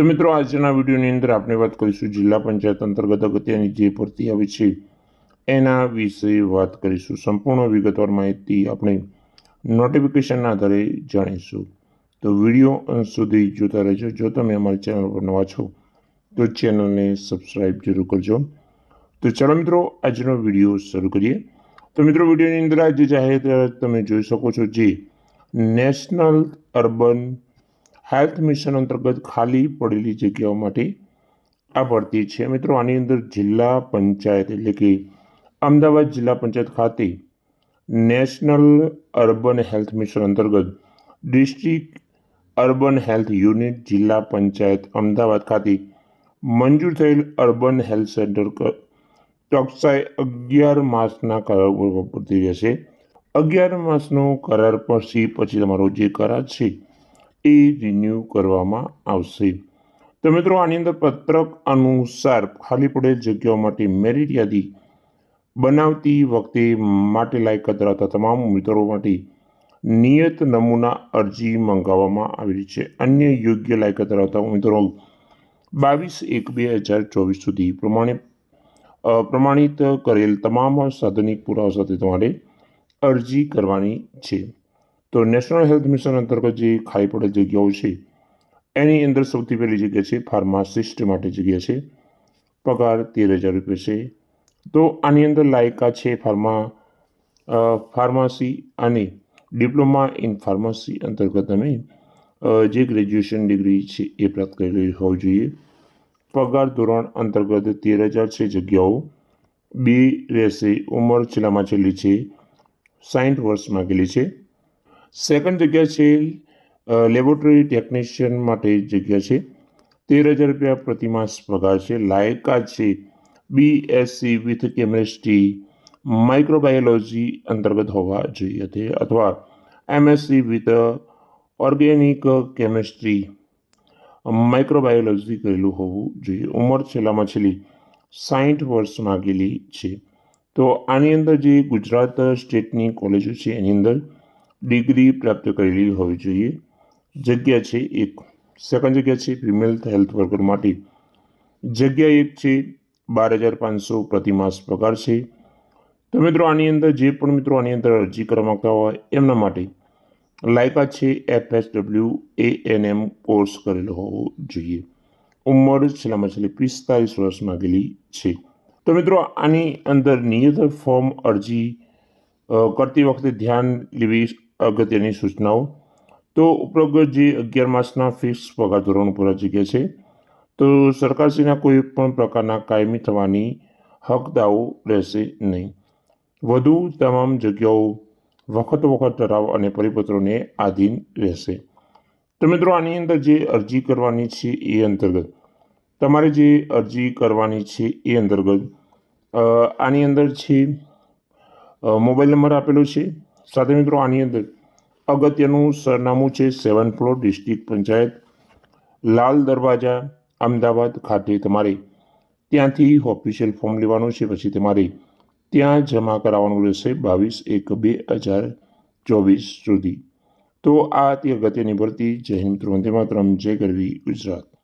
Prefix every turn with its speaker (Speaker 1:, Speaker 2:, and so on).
Speaker 1: તો મિત્રો, આજના વિડીયોની અંદર આપણે વાત કરીશું જિલ્લા પંચાયત અંતર્ગત અગત્યની જે ભરતી આવી છે, એના વિશે વાત કરીશું. સંપૂર્ણ વિગતવાર માહિતી આપણે નોટિફિકેશનના આધારે જાણીશું. તો વીડિયો અંત સુધી જોતા રહેજો. જો તમે અમારી ચેનલ પર નવા છો, તો ચેનલને સબસ્ક્રાઈબ જરૂર કરજો. તો ચાલો મિત્રો, આજનો વીડિયો શરૂ કરીએ. તો મિત્રો, વિડીયોની અંદર આજે જાહેરાત તમે જોઈ શકો છો જે નેશનલ અર્બન હેલ્થ મિશન અંતર્ગત ખાલી પડેલી જગ્યાઓ માટે આ ભરતી છે. મિત્રો, આની અંદર જિલ્લા પંચાયત એટલે કે અમદાવાદ જિલ્લા પંચાયત ખાતે નેશનલ અર્બન હેલ્થ મિશન અંતર્ગત ડિસ્ટ્રિક્ટ અર્બન હેલ્થ યુનિટ જિલ્લા પંચાયત અમદાવાદ ખાતે મંજૂર થયેલ અર્બન હેલ્થ સેન્ટર ચોકસાઈ અગિયાર માસના કરાર પરથી રહેશે અગિયાર માસનો કરાર પછી પછી તમારો જે કરાર છે એ રિન્યૂ કરવામાં આવશે. તો મિત્રો, આની અંદર પત્રક અનુસાર ખાલી પડેલ જગ્યાઓ માટે મેરિટ યાદી બનાવતી વખતે માટે લાયક ધરાવતા તમામ ઉમેદવારો માટે નિયત નમૂના અરજી મંગાવવામાં આવેલી છે. અન્ય યોગ્ય લાયક ધરાવતા ઉમેદવારો બાવીસ એક બે હજાર ચોવીસ સુધી પ્રમાણે પ્રમાણિત કરેલ તમામ સાધનિક પુરાવા સાથે તમારે અરજી કરવાની છે. તો નેશનલ હેલ્થ મિશન અંતર્ગત જે ખાલી પડેલ જગ્યાઓ છે, એની અંદર સૌથી પહેલી જગ્યા છે ફાર્માસિસ્ટ માટે જગ્યા છે. પગાર તેર હજાર રૂપિયા છે. તો આની અંદર લાયકા છે ફાર્મા ફાર્મસી અને ડિપ્લોમા ઇન ફાર્મસી અંતર્ગત તમે જે ગ્રેજ્યુએશન ડિગ્રી છે એ પ્રાપ્ત કરેલી હોવી જોઈએ. પગાર ધોરણ અંતર્ગત તેર હજાર છે જગ્યાઓ. બે રહેશે ઉંમર છેલ્લામાં છેલ્લી છે. સાઠ વર્ષ માગેલી છે. સેકન્ડ જગ્યા છે લેબોરેટરી ટેકનિશિયન માટે જગ્યા છે. તેર હજાર રૂપિયા પ્રતિમાસ પગાર છે. લાયકાત છે બીએસસી વિથ કેમેસ્ટ્રી માઇક્રોબાયોલોજી અંતર્ગત હોવા જોઈએ તે અથવા MSc with organic chemistry microbiology કરેલું હોવું જોઈએ. ઉંમર છેલ્લામાં છેલ્લી સાઠ વર્ષ માગેલી છે. તો આની અંદર જે ગુજરાત સ્ટેટની કોલેજો છે, એની અંદર ડિગ્રી પ્રાપ્ત કરેલી હોવી જોઈએ. જગ્યા છે એક. સેકન્ડ જગ્યા છે ફિમેલ હેલ્થ વર્કર માટે. જગ્યા એક છે બાર હજાર પાંચસો પ્રતિમાસ પગાર છે. તો મિત્રો આની અંદર જે પણ મિત્રો આની અંદર અરજી કરવા માગતા હોય એમના માટે લાયકા છે F S W A N M course કરેલો હોવો જોઈએ. ઉંમર છેલ્લામાં છેલ્લી પિસ્તાલીસ વર્ષ માગેલી છે. તો મિત્રો આની અંદર નિયત ફોર્મ અરજી કરતી વખતે ધ્યાન લેવી અગત્યની સૂચનાઓ. તો ઉપરોક્ત જે અગિયાર માસના ફિક્સ પગાર ધોરણ ઉપર જગ્યા છે. તો સરકારશ્રીના કોઈ પણ પ્રકારના કાયમી થવાની હકદાઓ રહેશે નહીં. વધુ તમામ જગ્યાઓ વખત વખત ઠરાવ અને પરિપત્રોને આધીન રહેશે. તો મિત્રો, આની અંદર જે અરજી કરવાની છે એ અંતર્ગત, તમારે જે અરજી કરવાની છે એ અંતર્ગત આની અંદર છે મોબાઈલ નંબર આપેલો છે. સાથે મિત્રો, આની અંદર અગત્યનું સરનામું છે seven floor district panchayat, Lal Darwaja, Ahmedabad ખાતે તમારે ત્યાંથી ઓફિશિયલ ફોર્મ લેવાનું છે. પછી તમારે ત્યાં જમા કરાવવાનું રહેશે બાવીસ એક બે હજાર ચોવીસ સુધી. તો આ તે અગત્યની ભરતી. જય હિન્દ. મિત્રો વંદે માતરમ. જય ગરવી ગુજરાત.